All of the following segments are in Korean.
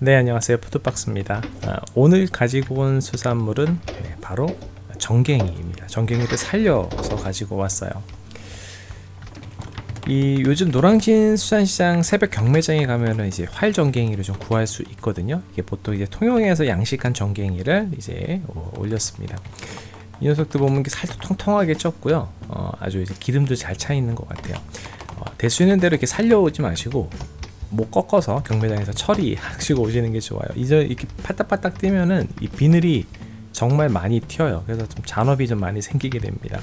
네 안녕하세요. 푸드박스입니다. 아, 오늘 가지고 온 수산물은 네, 바로 정갱이입니다. 정갱이를 살려서 가지고 왔어요. 이 요즘 노량진 수산시장 새벽 경매장에 가면은 이제 활 정갱이를 좀 구할 수 있거든요. 이게 보통 이제 통영에서 양식한 정갱이를 이제 올렸습니다. 이 녀석들 보면 살도 통통하게 쪘고요. 어, 아주 이제 기름도 잘 차 있는 것 같아요. 어, 될수 있는 대로 이렇게 살려오지 마시고 못 꺾어서 경매장에서 처리하시고 오시는 게 좋아요. 이제 이렇게 파딱파딱 뛰면은 이 비늘이 정말 많이 튀어요. 그래서 좀 잔업이 좀 많이 생기게 됩니다.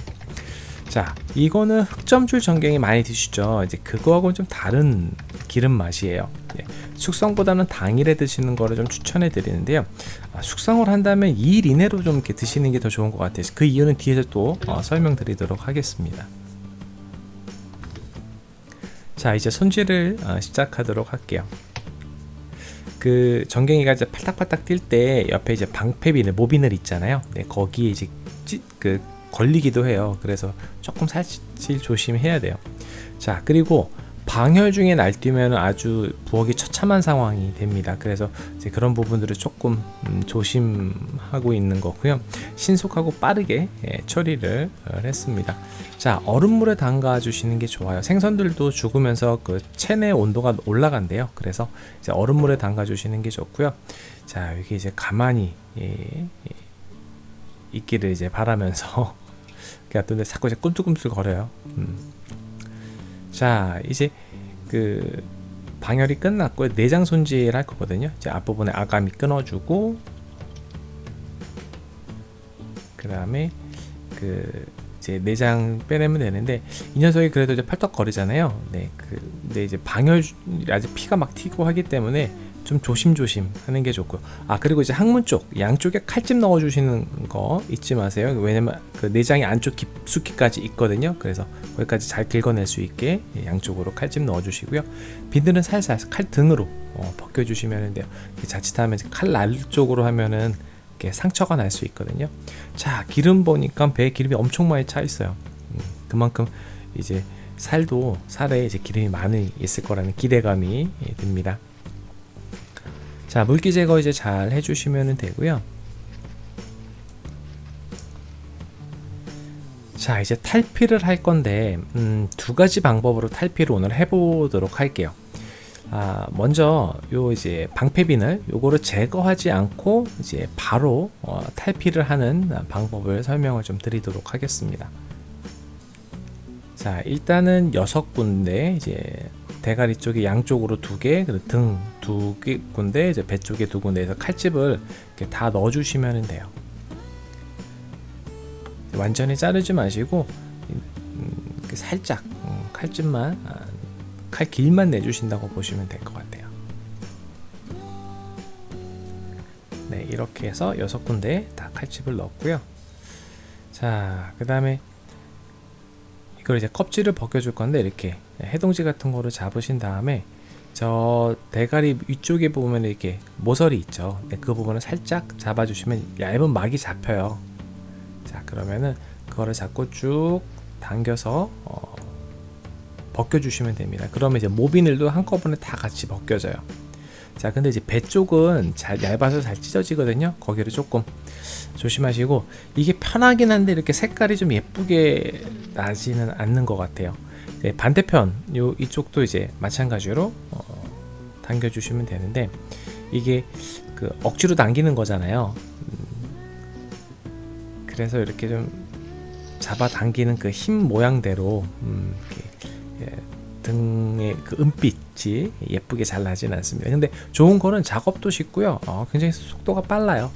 자, 이거는 흑점줄 전갱이 많이 드시죠. 이제 그거하고는 좀 다른 기름 맛이에요. 예, 숙성보다는 당일에 드시는 거를 좀 추천해 드리는데요. 아, 숙성을 한다면 2일 이내로 좀 이렇게 드시는 게 더 좋은 것 같아요. 그 이유는 뒤에서 또 어, 설명드리도록 하겠습니다. 자 이제 손질을 어, 시작하도록 할게요. 그 전갱이가 이제 팔딱팔딱 뛸 때 옆에 이제 방패비늘 모비늘 있잖아요. 네, 거기에 이제 찌, 그 걸리기도 해요. 그래서 조금 살질 조심해야 돼요. 자 그리고 방열 중에 날뛰면 아주 부엌이 처참한 상황이 됩니다. 그래서 이제 그런 부분들을 조금 음, 조심하고 있는 거고요. 신속하고 빠르게 예, 처리를 어, 했습니다. 자 얼음물에 담가 주시는 게 좋아요. 생선들도 죽으면서 그 체내 온도가 올라간대요. 그래서 이제 얼음물에 담가 주시는 게 좋고요. 자 여기 이제 가만히 예, 예, 있기를 이제 바라면서 그러니까 또 자꾸 이제 꿈틀꿈틀 거려요. 음. 자 이제 그 방열이 끝났고 내장 손질 할 거거든요. 이제 앞부분에 아감이 끊어주고 그 다음에 그 이제 내장 빼내면 되는데 이 녀석이 그래도 이제 팔떡 거리잖아요. 네, 그, 근데 이제 방열 아직 피가 막 튀고 하기 때문에 좀 조심조심 하는 게 좋고요. 아 그리고 이제 항문 쪽 양쪽에 칼집 넣어 주시는 거 잊지 마세요. 왜냐면 그 내장이 안쪽 깊숙이까지 있거든요. 그래서 거기까지 잘 긁어낼 수 있게 양쪽으로 칼집 넣어 주시고요. 비늘은 살살 칼 등으로 어, 벗겨 주시면 돼요. 자칫하면 칼날 쪽으로 하면은 상처가 날 수 있거든요. 자 기름 보니까 배에 기름이 엄청 많이 차 있어요. 음, 그만큼 이제 살도 살에 이제 기름이 많이 있을 거라는 기대감이 듭니다. 자 물기 제거 이제 잘 해주시면 되고요 자 이제 탈피를 할 건데 음, 두 가지 방법으로 탈피를 오늘 해보도록 할게요 아, 먼저 요 이제 방패빈을 요거를 제거하지 않고 이제 바로 어, 탈피를 하는 방법을 설명을 좀 드리도록 하겠습니다. 자, 일단은 여섯 군데 이제 대가리 쪽에 양쪽으로 두 개, 등두 군데, 이제 배 쪽에 두 군데에서 칼집을 이렇게 다 넣어주시면 돼요. 완전히 자르지 마시고 음, 살짝 음, 칼집만 아, 칼 길만 내주신다고 보시면 될 것 같아요. 네, 이렇게 해서 여섯 군데 다 칼집을 넣었고요. 자, 그 다음에 이걸 이제 껍질을 벗겨줄 건데 이렇게 해동지 같은 거를 잡으신 다음에 저 대가리 위쪽에 보면 이렇게 모서리 있죠. 네, 그 부분을 살짝 잡아주시면 얇은 막이 잡혀요. 자 그러면은 그거를 잡고 쭉 당겨서 어, 벗겨주시면 됩니다. 그러면 이제 모비늘도 한꺼번에 다 같이 벗겨져요. 자 근데 이제 배 쪽은 잘 얇아서 잘 찢어지거든요. 거기를 조금 조심하시고 이게 편하긴 한데 이렇게 색깔이 좀 예쁘게 나지는 않는 것 같아요. 네, 반대편 요 이쪽도 이제 마찬가지로 어, 당겨 주시면 되는데 이게 그 억지로 당기는 거잖아요. 음, 그래서 이렇게 좀 잡아 당기는 그 힘 모양대로 음, 예, 등의 그 은빛이 예쁘게 잘 나진 않습니다. 근데 좋은 거는 작업도 쉽고요. 어, 굉장히 속도가 빨라요.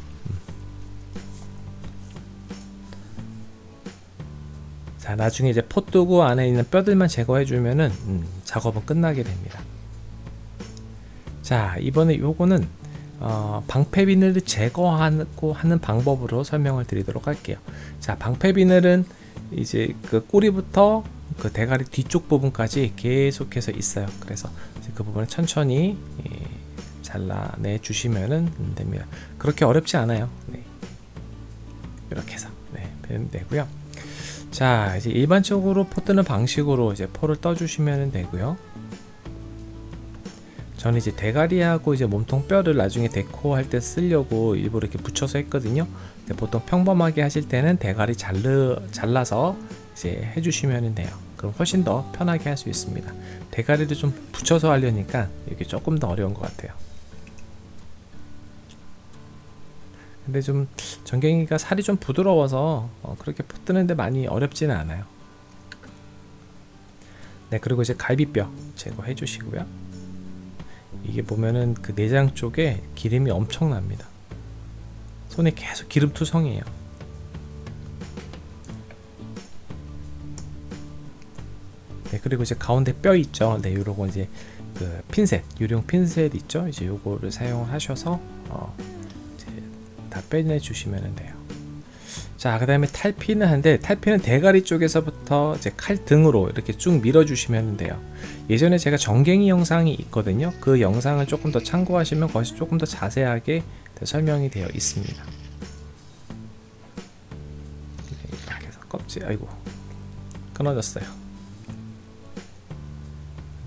자 나중에 이제 포뜨고 안에 있는 뼈들만 제거해 주면은 음, 작업은 끝나게 됩니다. 자 이번에 요거는 어, 방패 비늘을 제거하고 하는 방법으로 설명을 드리도록 할게요. 자 방패 비늘은 이제 그 꼬리부터 그 대가리 뒤쪽 부분까지 계속해서 있어요. 그래서 그 부분을 천천히 예, 잘라내 주시면 됩니다. 그렇게 어렵지 않아요. 네. 이렇게 해서 네, 되고요 자 이제 일반적으로 포 뜨는 방식으로 이제 포를 떠주시면 되고요 저는 이제 대가리하고 이제 몸통 뼈를 나중에 데코할 때 쓰려고 일부러 이렇게 붙여서 했거든요. 보통 평범하게 하실 때는 대가리 잘르, 잘라서 이제 해주시면 돼요. 그럼 훨씬 더 편하게 할 수 있습니다. 대가리를 좀 붙여서 하려니까 이게 조금 더 어려운 것 같아요. 근데 좀 전갱이가 살이 좀 부드러워서 어, 그렇게 붙드는데 많이 어렵지는 않아요. 네 그리고 이제 갈비뼈 제거해 주시고요. 이게 보면은 그 내장 쪽에 기름이 엄청납니다. 손에 계속 기름 투성이에요. 네 그리고 이제 가운데 뼈 있죠. 네 요러고 이제 그 핀셋 유령 핀셋 있죠. 이제 요거를 사용하셔서 어, 다 빼내 주시면 돼요. 자, 그 다음에 탈피는 한데, 탈피는 대가리 쪽에서부터 이제 칼 등으로 이렇게 쭉 밀어주시면 돼요. 예전에 제가 정갱이 영상이 있거든요. 그 영상을 조금 더 참고하시면 거기서 조금 더 자세하게 설명이 되어 있습니다. 이렇게 해서 껍질, 아이고, 끊어졌어요.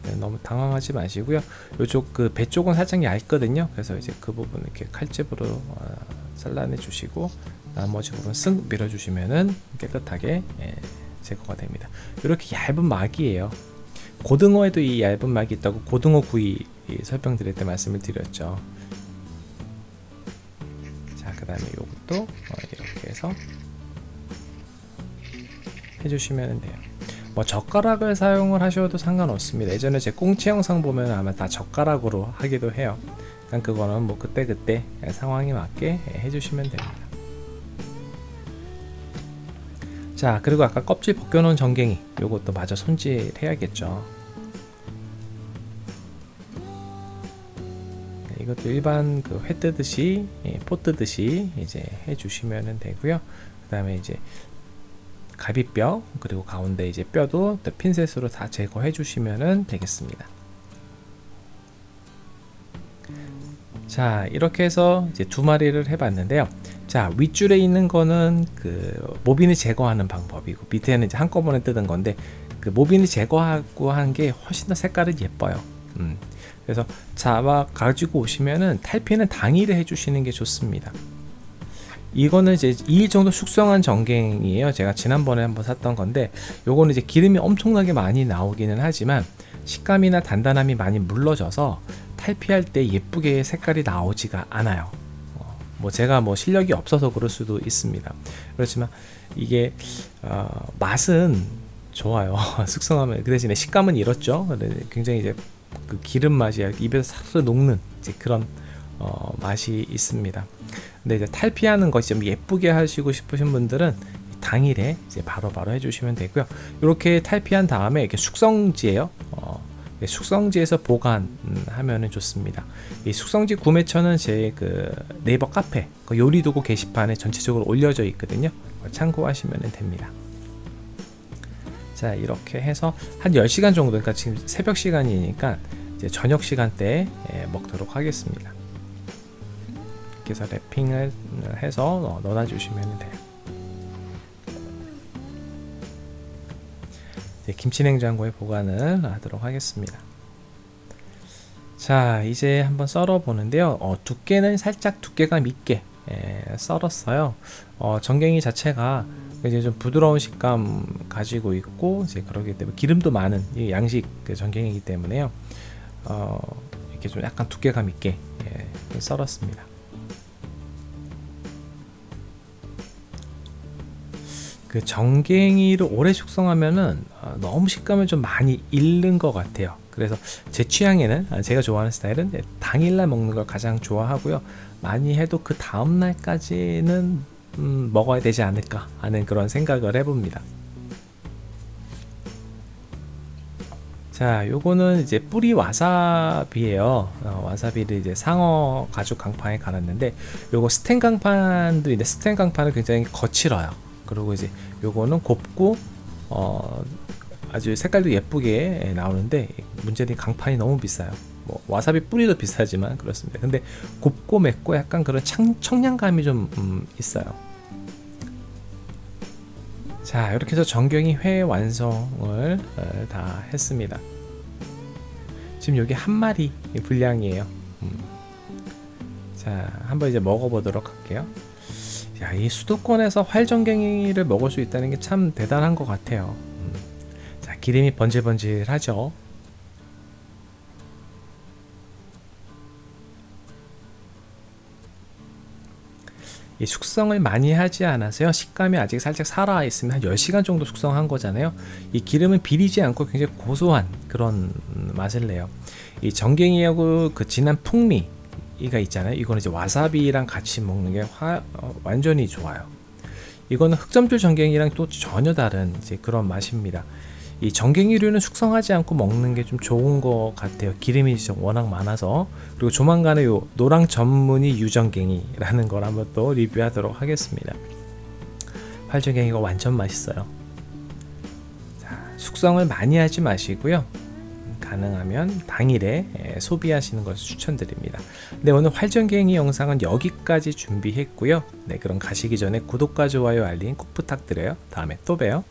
네, 너무 당황하지 마시고요. 이쪽 그 배 쪽은 살짝 얇거든요. 그래서 이제 그 부분 이렇게 칼집으로 어, 잘라내 주시고 나머지 부분 쓱 밀어 주시면은 깨끗하게 예, 제거가 됩니다. 이렇게 얇은 막이에요. 고등어에도 이 얇은 막이 있다고 고등어 구이 설명드릴 때 말씀을 드렸죠. 자, 그 다음에 이것도 어, 이렇게 해서 해주시면 돼요. 뭐 젓가락을 사용을 하셔도 상관없습니다. 예전에 제 꽁치 영상 보면 아마 다 젓가락으로 하기도 해요. 그냥 그거는 뭐 그때 그때 상황에 맞게 해주시면 됩니다. 자 그리고 아까 껍질 벗겨놓은 전갱이 요것도 마저 손질해야겠죠 네, 이것도 일반 그 회 뜨듯이 예, 포 뜨듯이 이제 해주시면 되고요 그 다음에 이제 갈비뼈 그리고 가운데 이제 뼈도 핀셋으로 다 제거해 주시면 되겠습니다 자 이렇게 해서 이제 두 마리를 해봤는데요 자 윗줄에 있는 거는 그 모빈을 제거하는 방법이고 밑에는 이제 한꺼번에 뜯은 건데 그 모빈을 제거하고 한 게 훨씬 더 색깔은 예뻐요. 음. 그래서 잡아 가지고 오시면은 탈피는 당일에 해주시는 게 좋습니다. 이거는 이제 2일 정도 숙성한 전갱이에요. 제가 지난번에 한번 샀던 건데 요거는 이제 기름이 엄청나게 많이 나오기는 하지만 식감이나 단단함이 많이 물러져서 탈피할 때 예쁘게 색깔이 나오지가 않아요. 뭐 제가 뭐 실력이 없어서 그럴 수도 있습니다. 그렇지만 이게 어, 맛은 좋아요. 숙성하면 그 대신에 식감은 이렇죠. 굉장히 이제 그 기름 맛이 입에서 사르르 녹는 그런 어, 맛이 있습니다. 근데 이제 탈피하는 것이 좀 예쁘게 하시고 싶으신 분들은 당일에 이제 바로바로 바로 해주시면 되고요. 이렇게 탈피한 다음에 이렇게 숙성지에요. 어, 예, 숙성지에서 보관하면 좋습니다. 이 숙성지 구매처는 제 그 네이버 카페 그 요리도구 게시판에 전체적으로 올려져 있거든요. 참고하시면 됩니다. 자 이렇게 해서 한 10시간 정도 그러니까 지금 새벽 시간이니까 이제 저녁 시간대에 예, 먹도록 하겠습니다. 이렇게 해서 랩핑을 해서 넣어 주시면 돼요. 김치 냉장고에 보관을 하도록 하겠습니다. 자, 이제 한번 썰어 보는데요. 어, 두께는 살짝 두께가 밉게 예, 썰었어요. 어, 전갱이 자체가 이제 좀 부드러운 식감 가지고 있고 이제 그러기 때문에 기름도 많은 양식 그 전갱이기 때문에요. 어, 이렇게 좀 약간 두께감 있게 예, 썰었습니다. 그 정갱이를 오래 숙성하면은 어, 너무 식감을 좀 많이 잃는 것 같아요. 그래서 제 취향에는 아, 제가 좋아하는 스타일은 당일날 먹는 걸 가장 좋아하고요. 많이 해도 그 다음 날까지는 음, 먹어야 되지 않을까 하는 그런 생각을 해봅니다. 자, 요거는 이제 뿌리 와사비예요. 어, 와사비를 이제 상어 가죽 강판에 갈았는데 요거 스텐 강판도 있는데 스텐 강판은 굉장히 거칠어요. 그리고 이제 요거는 곱고 어 아주 색깔도 예쁘게 나오는데 문제는 강판이 너무 비싸요. 뭐 와사비 뿌리도 비싸지만 그렇습니다. 근데 곱고 맵고 약간 그런 창, 청량감이 좀 음, 있어요. 자 이렇게 해서 전경이 회 완성을 어, 다 했습니다. 지금 여기 한 마리 분량이에요. 음. 자, 한번 이제 먹어보도록 할게요. 야, 이 수도권에서 활전갱이를 먹을 수 있다는 게 참 대단한 것 같아요. 음. 자, 기름이 번질번질하죠. 이 숙성을 많이 하지 않아서요. 식감이 아직 살짝 살아 있으면 한 10시간 정도 숙성한 거잖아요. 이 기름은 비리지 않고 굉장히 고소한 그런 맛을 내요. 이 정갱이하고 그 진한 풍미 가 있잖아요. 이거는 이제 와사비랑 같이 먹는 게 화, 어, 완전히 좋아요. 이거는 흑점줄 정갱이랑 또 전혀 다른 이제 그런 맛입니다. 이 정갱이류는 숙성하지 않고 먹는 게 좀 좋은 것 같아요. 기름이 진짜 워낙 많아서 그리고 조만간에 요 노랑 전문이 유정갱이라는 걸 한번 또 리뷰하도록 하겠습니다. 활정갱이가 완전 맛있어요. 자, 숙성을 많이 하지 마시고요. 가능하면 당일에 예, 소비하시는 것을 추천드립니다. 네, 오늘 활전갱이 영상은 여기까지 준비했고요. 네, 그럼 가시기 전에 구독과 좋아요 알림 꼭 부탁드려요. 다음에 또 봬요.